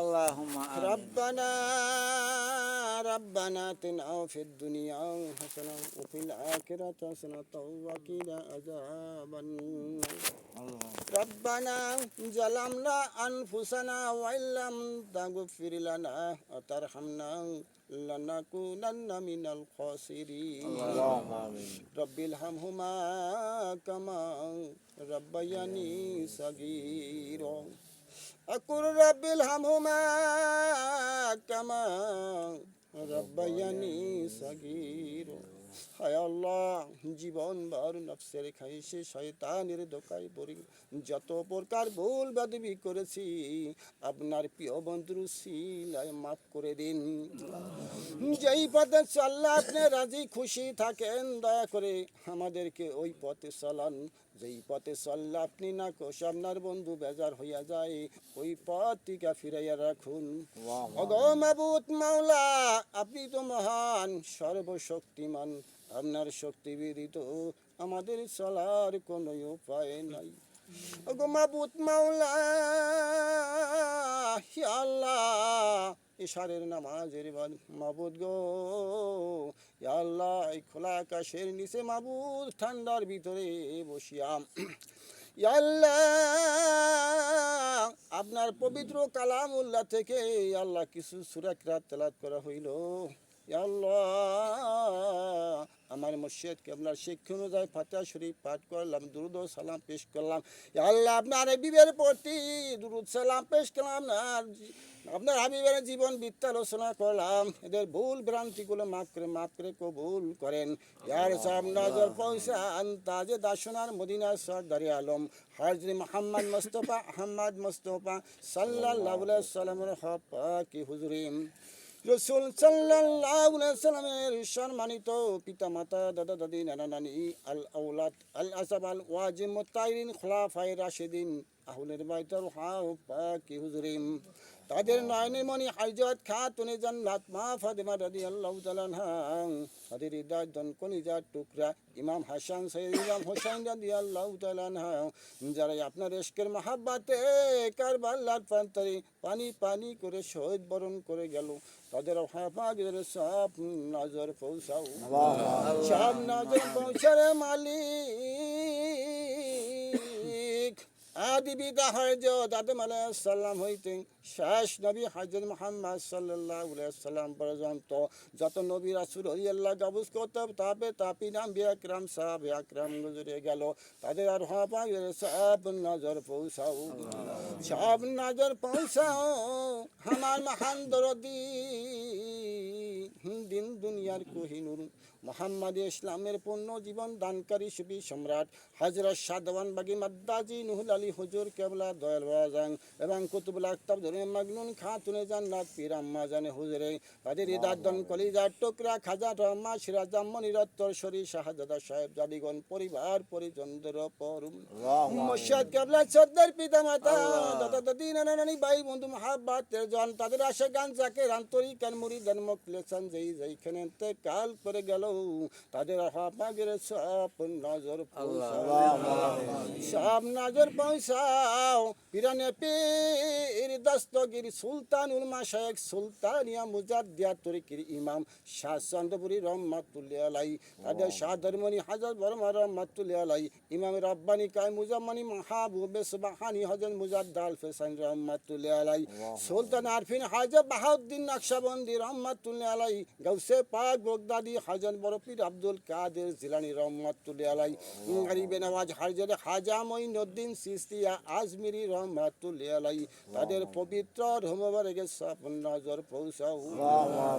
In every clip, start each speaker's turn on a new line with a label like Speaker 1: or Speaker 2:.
Speaker 1: اللهم آمين
Speaker 2: ربنا ربنا آتنا في الدنيا حسنة وفي الآخرة حسنة وقنا عذاب النار
Speaker 1: الله
Speaker 2: ربنا ظلمنا أنفسنا وإن لم تغفر لنا وترحمنا لنكونن من الخاسرين
Speaker 1: اللهم آمين
Speaker 2: رب ارحمهما كما ربياني صغيرا أقول رب ارحمهما كما রব্বায়ানি সাগীর হায় আল্লাহ জীবন ভর নফসের খাইছে শয়তানের দোকায় পড়ি যত প্রকার ভুল বাদবি করেছি আপনার প্রিয় বন্ধুর শিলায় মাফ করে দিন যেই পথে চললে আপনি রাজি খুশি থাকেন দয়া করে আমাদেরকে ওই পথে চালান যেই পথে চললে আপনি না কোষ আপনার বন্ধু বেজার হইয়া যায় ওই পথ টিকা ফিরাইয়া রাখুন। অগমাবুত মাওলা আপনি তো মহান সর্বশক্তিমান। আপনার শক্তি বিদিত আমাদের চলার কোন উপায় নাই। অগমাবুত মাওলা আল্লাহ ইশারের নামাজের বাদ মাবুদ গো আল্লাহ খোলা আকাশের নিচে মাবুদ, ঠান্ডার ভিতরে বসিয়াম। আপনার পবিত্র কালাম উল্লাহ থেকে আল্লাহ কিছু সুরাকরাত তেলাত করা হইল। আল্লাহ। আমার মসজিদ কেবলার শিক্ষা অনুযায়ী ফাতিহা শরীফ পাঠ করলাম দুরুদ ও সালাম পেশ করলাম। আল্লাহ আপনার বিবের প্রতি দুরুদ সালাম পেশ করলাম আর আপনার হাবিবের জীবন বৃত্ত আলোচনা করলাম। এদের ভুল ভ্রান্তিগুলো মাফ করে মাফ করে কবুল করেন। ইয়ার সাহেব নজর পৌঁছান তাজে দাসনার মদিনা সরদারি আলম হাজরি মোহাম্মদ মোস্তফা আহমদ মোস্তফা সাল্লাহ সাল্লামের হপা কি হুজুরিম রসুল সাল্লামের সম্মানিত পিতা মাতা দাদা দাদি নানা নানি আল আউলাদ আল আসাব আল ওয়াজিম মুতাইরিন খোলাফাই রাশিদিন আহুলের বাইতর হাও পাকি হুজুরিম তাদের নয়নে মনি হাইজত খাতুনে জান্নাত মা ফাতেমা রাদিয়াল্লাহু তাআলা তাদের হৃদয় দন কলিজার টুকরা ইমাম হাসান সৈয়দ ইমাম হোসেন রাদিয়াল্লাহু তাআলা আনহা। যারা আপনার ইশকের মহাব্বাতে কারবালার প্রান্তরে পানি পানি করে শহীদ বরণ করে গেল। তাদের হাফাজের সব নজর পৌঁছাও সব নজর পৌঁছারে মালিক। আদি বিদা হজ আদম আলাইহিস সালাম হইতে শেষ নবী হজরত মুহাম্মদ আলাইহি সাল্লাম পর্যন্ত যত নবী রাসূল আল্লাহ গাবুস করতে তাপে তাপি নাম বিয়াকরাম সাহাব আকরাম গুজরে গেল। তাদের আর হাফাজের সব নজর পৌঁছাও। সব নজর পৌঁছাও আমার মহান দরদি। দিন দুনিয়ার কোহিনুর মোহাম্মদ ইসলামের পূর্ণ জীবন দানকারী সুবি সম্রাট হজরত সাদওয়ান বাগি মাদ্দাজি নুহুল আলী হুজুর কেবলা দয়াল রাজাং এবং কুতুবুল আক্তাব ধরে মগনুন খা তুনে জান্নাত পীর আম্মা জানে হুজুরে। তাদের ইদাদন কলিজার টুকরা খাজা রহমা সিরাজাম মনিরত্তর শরী শাহজাদা সাহেব জাদিগণ পরিবার পরিজনদের পরম মোশাদ কেবলা সর্দার পিতা মাতা দাদা দাদি নানা নানি ভাই বন্ধু মহাব্বাতের জন। তাদের আশা গান যাকে রান্তরি জাকের আন্তরিক জন্ম মুখলেসান যেই যেইখানে কাল পরে গেল। তাদের হাফাগের সব নজর সব নজর পৌঁছাও। পিরানে পীর দস্তগির সুলতানুল মাশায়েক সুলতানিয়া মুজাদ্দিয়া তরিকির ইমাম শাহচন্দ্রপুরি রহমাতুল্লাহ আলাই তাদের শাহধর্মনি হাজর বর্মা রহমাতুল্লাহ আলাই ইমাম রব্বানি কায় মুজাম্মানি মাহবুবে সুবাহানি হজরত মুজাদ্দাল রহমাতুল্লাহ আলাই সুলতান আরফিন বাহাউদ্দিন নকশবন্দি রহমাতুল্লাহ আলাই গৌসে পাক বগদাদি হাজর বরফির আব্দুল কাদের জিলানি রহমাতুল্লাহ আলাই গরিবে নওয়াজ হাজর খাজা মঈনুদ্দিন সিস্তিয়া আজমিরি রহমাতুল্লাহ। আলাই তাদের পবিত্র রহমবারেগে সব নজর পৌঁছাও।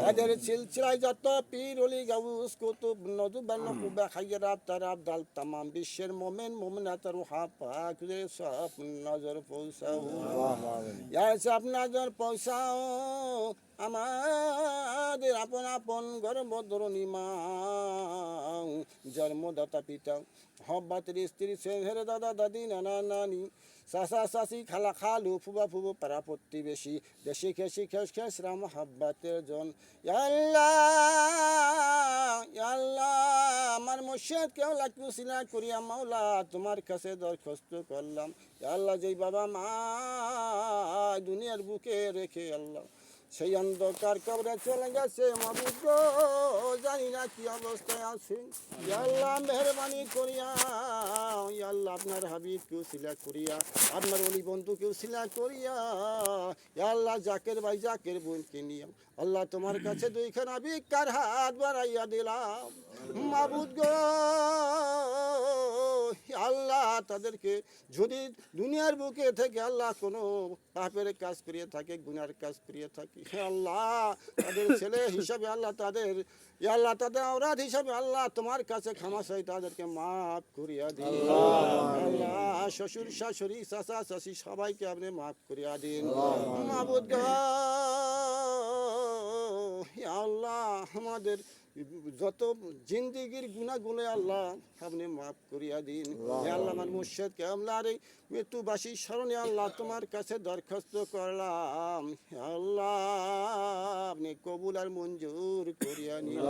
Speaker 2: তাদের সিলসিলায় যত পীর অলি গাউস কুতুব নজুবান কুবা খাইরাত তারাব দাল তাম বিশ্বের মোমেন মোমেনাত রুহা পাক রে সব নজর পৌঁছাও। ইয়ার সব নজর পৌঁছাও। আমাদের আপন আপন গর্ব ধরণী মা। জন্মদাতা পিতা, হব্বাতের স্ত্রী, সেহের দাদা, দাদি, নানা, নানি, চাচা, চাচি, খালা, খালু, ফুবা, ফুবু, পাড়া প্রতিবেশী, দেশি খেসি খেস খেস রাম, হাব্বাতের জন। আমার মুর্শিদ কেউ লাগবো সিলা করিয়া মাওলা, তোমার কাছে দরখাস্ত করলাম। আল্লাহ যেই বাবা মা, দুনিয়ার বুকে রেখে আল্লাহ। সেই অন্ধকার কবরে চলে গেছে মাবুদ গো। জানি না কি অবস্থায় আছে। আল্লাহ মেহরবানি করিয়া আল্লাহ আপনার হাবিবকেও সিলা করিয়া, আপনার অলি বন্ধুকেও সিলা করিয়া আল্লাহ জাকের ভাই জাকের বোনকে নিয়ে, আল্লাহ তোমার কাছে দুইখানা ভিক্ষার হাত বাড়াইয়া দিলাম। মাবুদ গো আল্লাহ তাদেরকে যদি দুনিয়ার বুকে থেকে আল্লাহ কোনো পাপের কাজ করিয়ে থাকে গুনার কাজ করিয়ে থাকে হে আল্লাহ তাদের ছেলে হিসাবে আল্লাহ তাদের আল্লাহ তাদের অপরাধ হিসাবে আল্লাহ তোমার কাছে ক্ষমাশাই তাদেরকে মাফ করিয়া দিন। আল্লাহ শ্বশুর শাশুড়ি চাচা চাষি সবাইকে আপনি মাফ করিয়া দিন। মাবুদ আল্লাহ আমাদের যত জিন্দিগির গুণাগুলো আল্লাহ আপনি মাফ করিয়া দিন। আল্লাহ আমার মুর্শেদ কেমলার এই মৃত্যুবাসী স্মরণে আল্লাহ তোমার কাছে দরখাস্ত করলাম। আল্লাহ আপনি কবুল আর মঞ্জুর করিয়া নিন।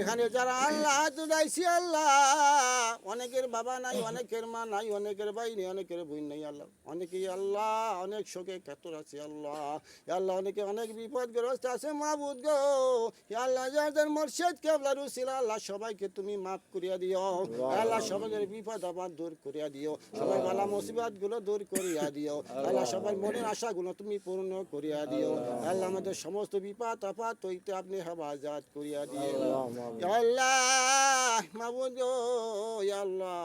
Speaker 2: এখানে যারা আল্লাহ দুলাইছি আল্লাহ অনেকের বাবা নাই অনেকের মা নাই অনেকের ভাই নেই অনেকের বোন নেই আল্লাহ। অনেকেই আল্লাহ অনেক শোকে কাতর আছে আল্লাহ। আল্লাহ অনেকে অনেক বিপদগ্রস্ত আছে মাহবুদ গো। আল্লাহ যাদের মোর্শেদ কেবলা রুসিল আল্লাহ সবাইকে তুমি মাফ করিয়া দিও। আল্লাহ সবাইকে বিপদ আপদ দূর করিয়া দিও। সবাই বালা মুসিবতগুলো দূর করিয়া দিও। আল্লাহ সবার মনের আশাগুলো তুমি পূর্ণ করিয়া দিও। আল্লাহ। আমাদের সমস্ত বিপদ হইতে আপনি হেফাজত করিয়া দিও। আল্লাহ ইয়া আল্লাহ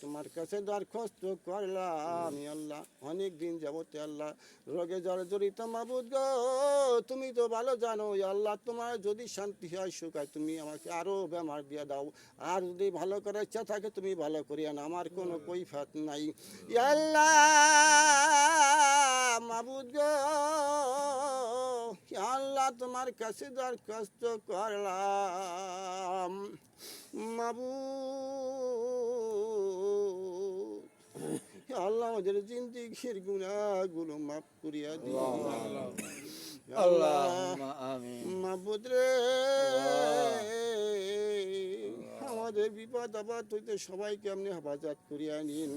Speaker 2: তোমার কাছে দরখাস্ত করলাম আল্লাহ। অনেক দিন যাবতে আল্লাহ রোগে জ্বরে জড়িত মাহবুদ গো তুমি তো ভালো জানো আল্লাহ তোমার যদি শান্তি হয় সুখ হয় তুমি আমাকে আরও বেমার দিয়ে দাও। আর যদি ভালো করার ইচ্ছা থাকে, তুমি ভালো করিয়া না। আমার কোনো কৈফাত নাই। আল্লাহ আল্লাহ তোমার কাছে দরখাস্ত করলাম। মাবুদ। আল্লাহ আমাদের জিন্দিগির গুণাগুলো মাফ করিয়া দিও আমাদের বিপদ আপদ হইতে সবাইকে আপনি হেফাজত করিয়া নিন।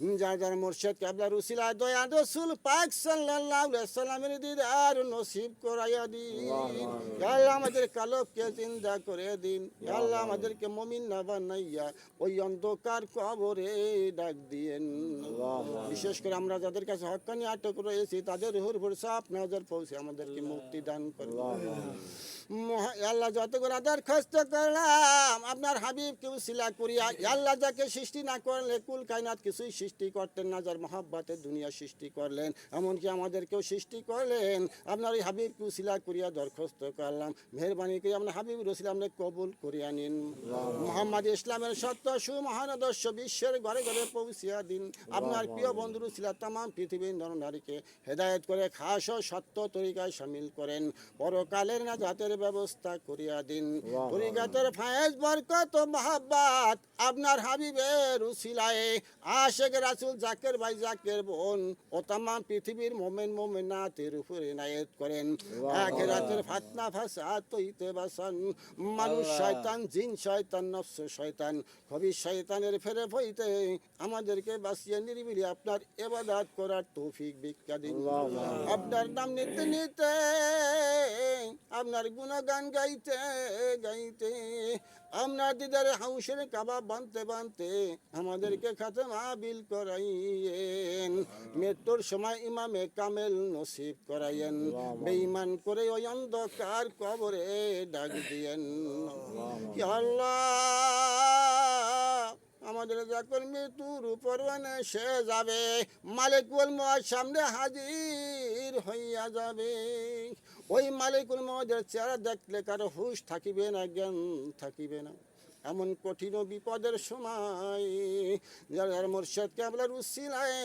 Speaker 2: যার যার মোর্শেদ কাবলা রুসিলা দয়া রসুল পাক সাল্লাল্লাহু আলাইহি সাল্লামের দিদার নসিব করাইয়া দিন। ইয়া আল্লাহ আমাদের কালবকে জিন্দা করে দিন। ইয়া আল্লাহ আমাদেরকে মুমিন না বানাইয়া ওই অন্ধকার কবরে ডাক দিয়েন। বিশেষ করে আমরা যাদের কাছে হক্কানি আটক রয়েছি তাদের হুর উপর সাপ নজর পৌঁছে আমাদেরকে মুক্তি দান করুন। আল্লাহ যত করে দরখাস্ত করলাম আপনার হাবিব কেউ শিলা করিয়া আল্লাহ যাকে সৃষ্টি না করলে কুল কায়নাত কিছুই সৃষ্টি করতেন না যার মহাব্বাতের দুনিয়া সৃষ্টি করলেন। এমনকি আমাদেরকেও সৃষ্টি করলেন। আপনার এই হাবিব কেউ শিলা করিয়া দরখাস্ত করলাম। মেহরবানি করে আপনার হাবিব রসিল আপনি কবুল করিয়া নিন। মোহাম্মদ ইসলামের সত্য সুমহানদর্শ বিশ্বের ঘরে ঘরে পৌঁছিয়া দিন। আপনার প্রিয় বন্ধু রসিলা তাম পৃথিবীর নরনারীকে হেদায়েত করে খাস ও সত্য তরিকায় সামিল করেন। পরকালের না জাতের ব্যবস্থা করিয়া দিন। ফায়েজ বরকত মহাব্বাত আপনার হাবিবের উসিলায়ে। আশেক রাসুল জাকের ভাই জাকের বোন ও তাম পৃথিবীর মোমেন মোমেনাতের উপরে নায়েত করেন। আখেরাতের ফাতনা ফাসাদ তৈতে বাসান। মানুষ শয়তান জিন শয়তান নফস শয়তান। কবি শয়তানের ফেরে ফইতে আমাদেরকে বাঁচিয়ে নিরিবিলি আপনার এবাদাত করার তৌফিক ভিক্ষা দিন। আপনার নাম নিতে নিতে আপনার গুণগান গাইতে গাইতে আপনার দিদারে হাউসের কাবাব বানতে বানতে আমাদেরকে খাতে মাহবিল করাইয়েন। মৃত্যুর সময় ইমামে কামেল নসিব করাইয়েন। বেঈমান করে ওই অন্ধকার কবরে ডাক দিয়েন। আল্লাহ। আমাদের যখন মৃত্যুর উপর সে যাবে মালিকুল মহার সামনে হাজির হইয়া যাবে। ওই মহাদের চেহারা দেখলে কারও হুশ থাকিবে না জ্ঞান থাকিবে না। এমন কঠিন বিপদের সময় যার মোর্শেদ কেবলার উসিলায়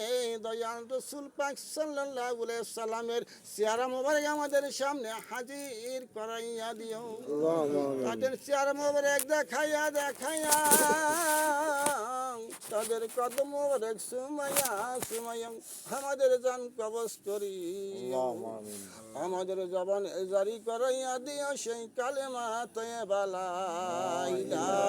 Speaker 2: দয়াল রসুল পাক সাল্লামের চেহারা মোবারক আমাদের সামনে হাজির করাইয়া দিও। তাদের চেহারা মোবারক দেখাইয়া দেখাইয়া। তাদের কদম মোবারক সুমাইয়া সুমাইয়া আমাদের জান কবজ করি আমাদের জবান জারি করাইয়া দিও সেই কালেমা তয়বালা ইলাহা